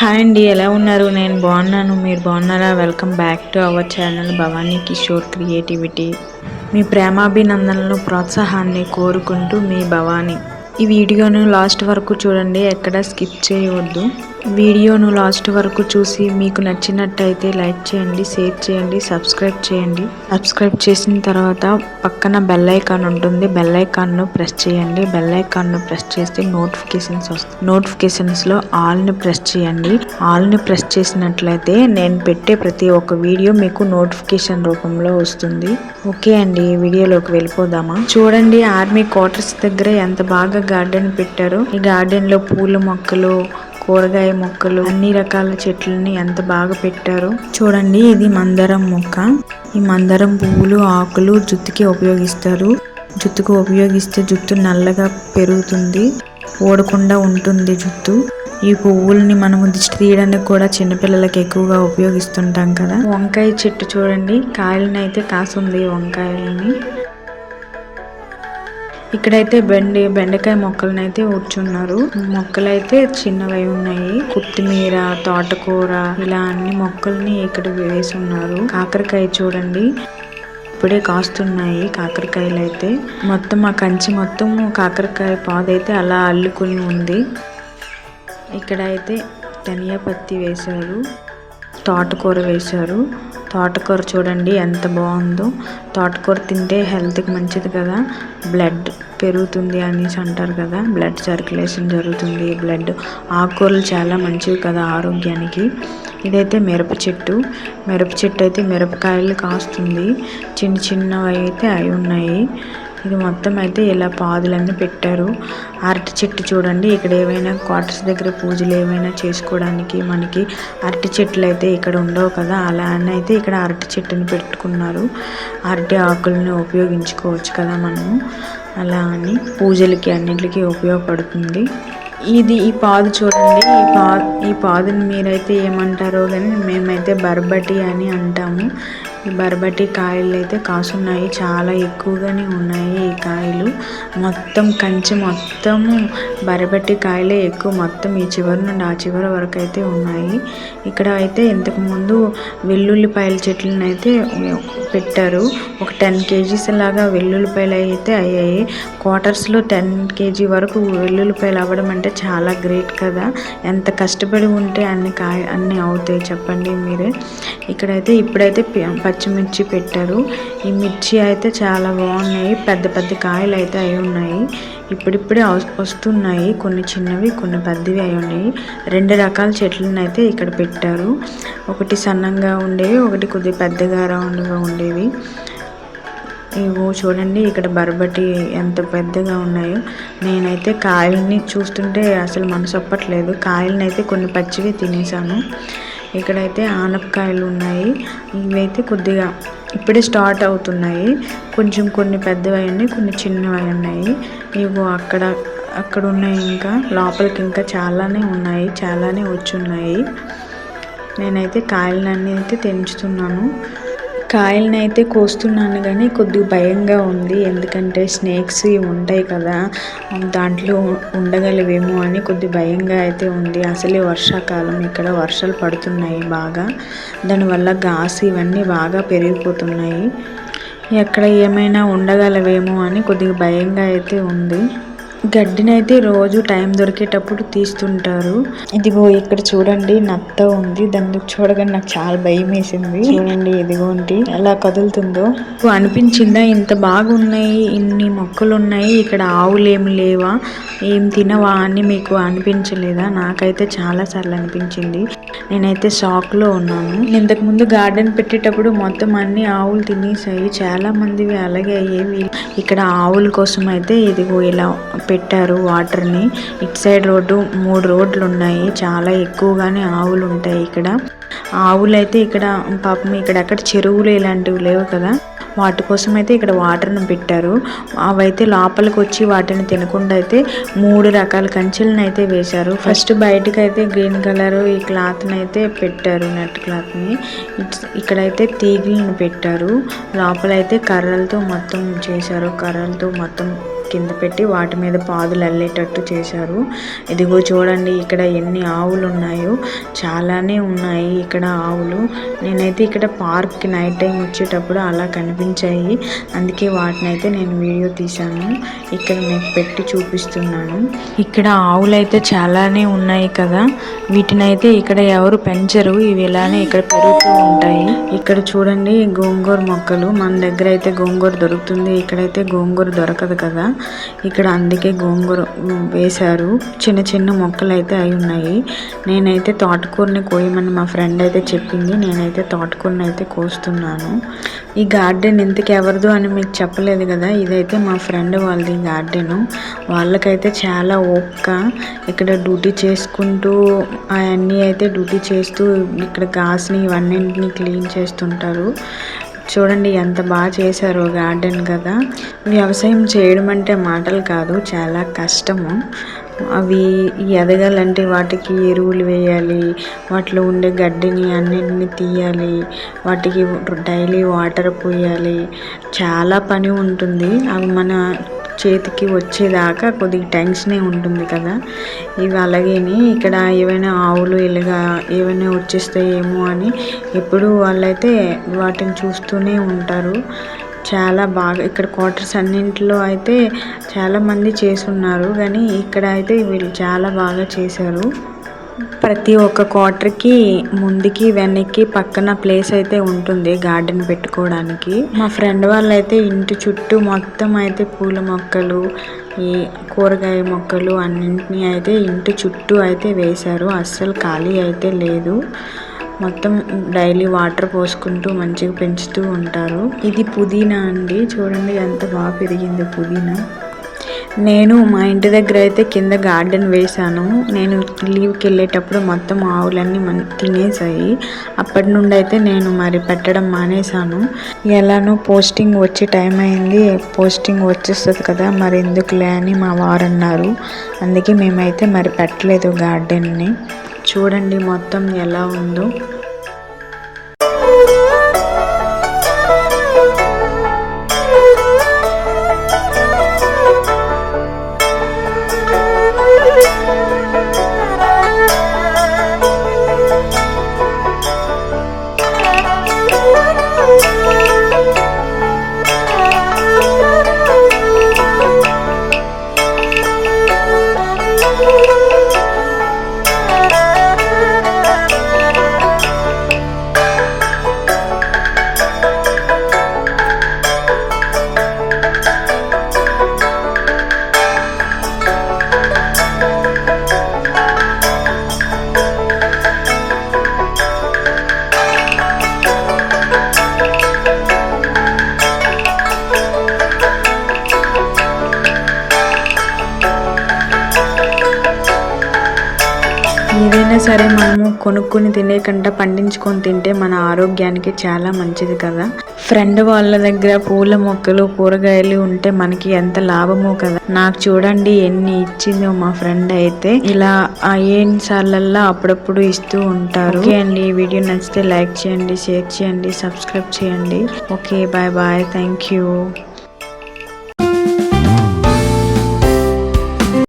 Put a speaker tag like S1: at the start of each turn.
S1: hi అండి ఎలా ఉన్నారు నేను బాగున్నాను మీరు బాగున్నారా welcome back to our channel Bhavani Kishore creativity మీ ప్రేమాభినందనలు ప్రోత్సాహాన్ని కోరుకుంటూ మీ భవానీ ఈ వీడియోను లాస్ట్ వరకు చూడండి ఎక్కడ స్కిప్ చేయవద్దు వీడియోను లాస్ట్ వరకు చూసి మీకు నచ్చినట్టయితే లైక్ చేయండి షేర్ చేయండి సబ్స్క్రైబ్ చేయండి సబ్స్క్రైబ్ చేసిన తర్వాత పక్కన బెల్ ఐకాన్ ఉంటుంది బెల్ ఐకాన్ను ప్రెస్ చేయండి బెల్ ఐకాన్ను ప్రెస్ చేస్తే నోటిఫికేషన్స్ వస్తాయి నోటిఫికేషన్స్లో ఆల్ని ప్రెస్ చేయండి ఆల్ని ప్రెస్ చేసినట్లయితే నేను పెట్టే ప్రతి ఒక్క వీడియో మీకు నోటిఫికేషన్ రూపంలో వస్తుంది ఓకే అండి వీడియోలోకి వెళ్ళిపోదామా చూడండి ఆర్మీ క్వార్టర్స్ దగ్గర ఎంత బాగా గార్డెన్ పెట్టారు ఈ గార్డెన్లో పూల మొక్కలు కూరగాయ మొక్కలు అన్ని రకాల చెట్లని ఎంత బాగా పెట్టారో చూడండి ఇది మందరం మొక్క ఈ మందరం పువ్వులు ఆకులు జుట్టుకి ఉపయోగిస్తారు జుట్టుకు ఉపయోగిస్తే జుట్టు నల్లగా పెరుగుతుంది ఓడకుండా ఉంటుంది జుట్టు ఈ పువ్వుల్ని మనము దిష్టి తీయడానికి కూడా చిన్నపిల్లలకి ఎక్కువగా ఉపయోగిస్తుంటాం కదా వంకాయ చెట్టు చూడండి అయితే కాసుంది వంకాయలని ఇక్కడైతే బెండి బెండకాయ మొక్కలనైతే అయితే ఊడ్చున్నారు మొక్కలైతే చిన్నవి ఉన్నాయి కొత్తిమీర తోటకూర ఇలా అన్ని మొక్కల్ని ఇక్కడ వేసి ఉన్నారు కాకరకాయ చూడండి ఇప్పుడే కాస్తున్నాయి కాకరకాయలు అయితే మొత్తం ఆ కంచి మొత్తం కాకరకాయ పాదైతే అలా అల్లుకుని ఉంది ఇక్కడైతే ధనియా పత్తి వేశారు తోటకూర వేశారు తోటకూర చూడండి ఎంత బాగుందో తోటకూర తింటే హెల్త్కి మంచిది కదా బ్లడ్ పెరుగుతుంది అనేసి అంటారు కదా బ్లడ్ సర్క్యులేషన్ జరుగుతుంది బ్లడ్ ఆకుకూరలు చాలా మంచివి కదా ఆరోగ్యానికి ఇదైతే మిరప చెట్టు మిరప చెట్టు అయితే మిరపకాయలు కాస్తుంది చిన్న చిన్నవి అయితే అవి ఉన్నాయి ఇది మొత్తం అయితే ఇలా పాదులన్నీ పెట్టారు అరటి చెట్టు చూడండి ఇక్కడ ఏమైనా క్వార్టర్స్ దగ్గర పూజలు ఏమైనా చేసుకోవడానికి మనకి అరటి చెట్లు అయితే ఇక్కడ ఉండవు కదా అలా అని అయితే ఇక్కడ అరటి చెట్టుని పెట్టుకున్నారు అరటి ఆకులను ఉపయోగించుకోవచ్చు కదా మనము అలా అని పూజలకి అన్నింటికి ఉపయోగపడుతుంది ఇది ఈ పాదు చూడండి ఈ పా ఈ పాదుని మీరైతే ఏమంటారో కానీ మేమైతే బర్బటి అని అంటాము బర్బటి కాయలు అయితే కాసున్నాయి చాలా ఎక్కువగానే ఉన్నాయి ఈ కాయలు మొత్తం కంచి మొత్తము బరబట్టి కాయలే ఎక్కువ మొత్తం ఈ చివరి నుండి ఆ చివరి వరకు అయితే ఉన్నాయి ఇక్కడ అయితే ఇంతకుముందు వెల్లుల్లిపాయల చెట్లను అయితే పెట్టారు ఒక టెన్ కేజీస్ లాగా వెల్లుల్లిపాయలు అయితే అయ్యాయి క్వార్టర్స్లో టెన్ కేజీ వరకు వెల్లుల్లిపాయలు అవ్వడం అంటే చాలా గ్రేట్ కదా ఎంత కష్టపడి ఉంటే అన్ని కాయ అన్నీ అవుతాయి చెప్పండి మీరే ఇక్కడైతే ఇప్పుడైతే పచ్చిమిర్చి పెట్టారు ఈ మిర్చి అయితే చాలా బాగున్నాయి పెద్ద పెద్ద కాయలు అయితే అయి ఉన్నాయి ఇప్పుడిప్పుడే వస్తున్నాయి కొన్ని చిన్నవి కొన్ని పెద్దవి అయి ఉన్నాయి రెండు రకాల చెట్లను అయితే ఇక్కడ పెట్టారు ఒకటి సన్నంగా ఉండేవి ఒకటి కొద్దిగా పెద్దగా రౌండ్గా ఉండేవి ఇవో చూడండి ఇక్కడ బరబటి ఎంత పెద్దగా ఉన్నాయో నేనైతే కాయల్ని చూస్తుంటే అసలు మనసు ఒప్పట్లేదు కాయలని అయితే కొన్ని పచ్చివి తినేసాను ఇక్కడైతే ఆనపకాయలు ఉన్నాయి ఇవైతే కొద్దిగా ఇప్పుడే స్టార్ట్ అవుతున్నాయి కొంచెం కొన్ని పెద్దవి ఉన్నాయి కొన్ని చిన్నవి ఉన్నాయి ఇవి అక్కడ అక్కడ ఉన్నాయి ఇంకా లోపలికి ఇంకా చాలానే ఉన్నాయి చాలానే వచ్చి ఉన్నాయి నేనైతే కాయలన్నీ అయితే తెంచుతున్నాను కాయలను అయితే కోస్తున్నాను కానీ కొద్దిగా భయంగా ఉంది ఎందుకంటే స్నేక్స్ ఉంటాయి కదా దాంట్లో ఉండగలవేమో అని కొద్ది భయంగా అయితే ఉంది అసలే వర్షాకాలం ఇక్కడ వర్షాలు పడుతున్నాయి బాగా దానివల్ల గాస్ ఇవన్నీ బాగా పెరిగిపోతున్నాయి ఎక్కడ ఏమైనా ఉండగలవేమో అని కొద్దిగా భయంగా అయితే ఉంది గడ్డినైతే రోజు టైం దొరికేటప్పుడు తీస్తుంటారు ఇదిగో ఇక్కడ చూడండి నత్త ఉంది దాన్ని చూడగానే నాకు చాలా భయం వేసింది చూడండి ఉంది ఎలా కదులుతుందో అనిపించిందా ఇంత బాగున్నాయి ఇన్ని మొక్కలు ఉన్నాయి ఇక్కడ ఆవులు ఏం లేవా ఏం తినవా అని మీకు అనిపించలేదా నాకైతే చాలా సార్లు అనిపించింది నేనైతే షాక్లో ఉన్నాను ఇంతకు ముందు గార్డెన్ పెట్టేటప్పుడు మొత్తం అన్ని ఆవులు తినేసాయి చాలా మందివి అలాగే అయ్యేవి ఇక్కడ ఆవుల కోసం అయితే ఇదిగో ఇలా పెట్టారు వాటర్ ని ఇటు సైడ్ రోడ్డు మూడు రోడ్లు ఉన్నాయి చాలా ఎక్కువగానే ఆవులు ఉంటాయి ఇక్కడ ఆవులు అయితే ఇక్కడ పాపం ఇక్కడ అక్కడ చెరువులు ఇలాంటివి లేవు కదా వాటి కోసం అయితే ఇక్కడ వాటర్ను పెట్టారు అవైతే లోపలికి వచ్చి వాటిని తినకుండా అయితే మూడు రకాల కంచెలను అయితే వేశారు ఫస్ట్ బయటకైతే అయితే గ్రీన్ కలర్ ఈ క్లాత్ని అయితే పెట్టారు నెట్ క్లాత్ని ఇక్కడైతే తీగలను పెట్టారు లోపలైతే కర్రలతో మొత్తం చేశారు కర్రలతో మొత్తం కింద పెట్టి వాటి మీద పాదులు అల్లేటట్టు చేశారు ఇదిగో చూడండి ఇక్కడ ఎన్ని ఆవులు ఉన్నాయో చాలానే ఉన్నాయి ఇక్కడ ఆవులు నేనైతే ఇక్కడ పార్క్కి నైట్ టైం వచ్చేటప్పుడు అలా కనిపించాయి అందుకే వాటిని అయితే నేను వీడియో తీశాను ఇక్కడ నేను పెట్టి చూపిస్తున్నాను ఇక్కడ ఆవులు అయితే చాలానే ఉన్నాయి కదా వీటినైతే ఇక్కడ ఎవరు పెంచరు ఇవి ఇలానే ఇక్కడ పెరుగుతూ ఉంటాయి ఇక్కడ చూడండి గోంగూర మొక్కలు మన దగ్గర అయితే గోంగూర దొరుకుతుంది ఇక్కడైతే గోంగూర దొరకదు కదా ఇక్కడ అందుకే గోంగూర వేశారు చిన్న చిన్న మొక్కలు అయితే అయి ఉన్నాయి నేనైతే తోటకూరని కోయమని మా ఫ్రెండ్ అయితే చెప్పింది నేనైతే తోటకూరని అయితే కోస్తున్నాను ఈ గార్డెన్ ఎందుకు ఎవరిదు అని మీకు చెప్పలేదు కదా ఇదైతే మా ఫ్రెండ్ వాళ్ళది గార్డెను వాళ్ళకైతే చాలా ఒక్క ఇక్కడ డ్యూటీ చేసుకుంటూ అవన్నీ అయితే డ్యూటీ చేస్తూ ఇక్కడ గాస్ని ఇవన్నింటినీ క్లీన్ చేస్తుంటారు చూడండి ఎంత బాగా చేశారో గార్డెన్ కదా వ్యవసాయం చేయడం అంటే మాటలు కాదు చాలా కష్టము అవి ఎదగాలంటే వాటికి ఎరువులు వేయాలి వాటిలో ఉండే గడ్డిని అన్నింటినీ తీయాలి వాటికి డైలీ వాటర్ పోయాలి చాలా పని ఉంటుంది అవి మన చేతికి వచ్చేదాకా కొద్దిగా టెన్షనే ఉంటుంది కదా ఇవి అలాగేని ఇక్కడ ఏవైనా ఆవులు ఇలాగా ఏవైనా వచ్చేస్తాయేమో అని ఎప్పుడు వాళ్ళైతే వాటిని చూస్తూనే ఉంటారు చాలా బాగా ఇక్కడ క్వార్టర్స్ అన్నింటిలో అయితే చాలామంది చేస్తున్నారు కానీ ఇక్కడ అయితే వీళ్ళు చాలా బాగా చేశారు ప్రతి ఒక్క క్వార్టర్కి ముందుకి వెనక్కి పక్కన ప్లేస్ అయితే ఉంటుంది గార్డెన్ పెట్టుకోవడానికి మా ఫ్రెండ్ వాళ్ళు అయితే ఇంటి చుట్టూ మొత్తం అయితే పూల మొక్కలు ఈ కూరగాయ మొక్కలు అన్నింటినీ అయితే ఇంటి చుట్టూ అయితే వేశారు అస్సలు ఖాళీ అయితే లేదు మొత్తం డైలీ వాటర్ పోసుకుంటూ మంచిగా పెంచుతూ ఉంటారు ఇది పుదీనా అండి చూడండి ఎంత బాగా పెరిగింది పుదీనా నేను మా ఇంటి దగ్గర అయితే కింద గార్డెన్ వేశాను నేను లీవ్కి వెళ్ళేటప్పుడు మొత్తం ఆవులన్నీ మన తినేసాయి అప్పటి నుండి అయితే నేను మరి పెట్టడం మానేశాను ఎలానో పోస్టింగ్ వచ్చే టైం అయింది పోస్టింగ్ వచ్చేస్తుంది కదా మరి ఎందుకులే అని మా వారు అన్నారు అందుకే మేమైతే మరి పెట్టలేదు గార్డెన్ని చూడండి మొత్తం ఎలా ఉందో సరే మనము కొనుక్కుని తినే పండించుకొని తింటే మన ఆరోగ్యానికి చాలా మంచిది కదా ఫ్రెండ్ వాళ్ళ దగ్గర పూల మొక్కలు కూరగాయలు ఉంటే మనకి ఎంత లాభమో కదా నాకు చూడండి ఎన్ని ఇచ్చిందో మా ఫ్రెండ్ అయితే ఇలా ఏం సార్లల్లా అప్పుడప్పుడు ఇస్తూ ఉంటారు అండి ఈ వీడియో నచ్చితే లైక్ చేయండి షేర్ చేయండి సబ్స్క్రైబ్ చేయండి okay bye bye thank you